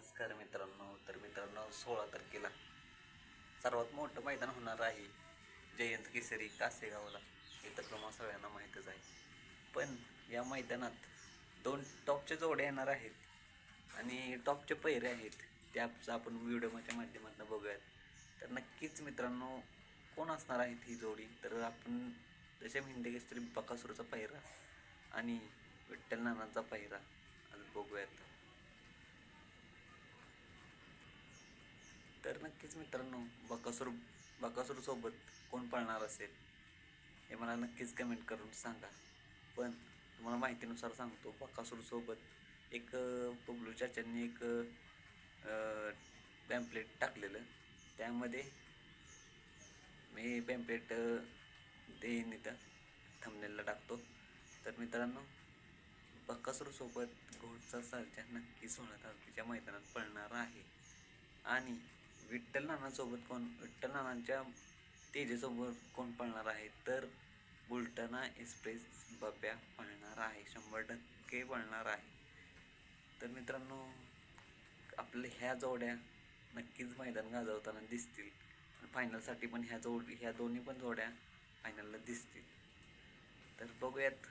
नमस्कार मित्रांनो. तर मित्रांनो सोळा तारखेला सर्वात मोठं मैदान होणार आहे जयंत केसरी कासेगावला. हे तर तुम्हाला सगळ्यांना माहीतच आहे. पण या मैदानात दोन टॉपचे जोडे येणार आहेत आणि टॉपचे पैरे आहेत. त्याचं आपण व्हिडिओच्या माध्यमातून बघूयात. तर नक्कीच मित्रांनो कोण असणार आहेत ही जोडी? तर आपण जसे हिंदी केसरी बकासूरचा पहिरा आणि विठ्ठल नानाचा पहिरा आज बघूयात तर नक्कीच मित्रांनो बकासूर बकासूरसोबत कोण पळणार असेल हे मला नक्कीच कमेंट करून सांगा. पण तुम्हाला माहितीनुसार सांगतो बकासूरसोबत एक अं, बबलू एक पॅम्पलेट टाकलेलं. त्यामध्ये मी पॅम्पलेट देईन इथं थंबनेलला टाकतो. तर मित्रांनो बकासूरसोबत घोडचा सारख्या नक्कीच सोळा तारखेच्या मैदानात पळणार आहे. आणि विठ्ठल नानासोबत कोण विठ्ठल नानांच्या तेजेसोबत कोण पळणार आहे? तर बुलटना एक्सप्रेस बब्या पळणार आहे शंभर टक्के पळणार आहे. तर मित्रांनो आपल्या ह्या जोड्या नक्कीच मैदान गाजवताना दिसतील. फायनलसाठी पण ह्या जोड ह्या दोन्ही पण जोड्या फायनलला दिसतील. तर बघूयात.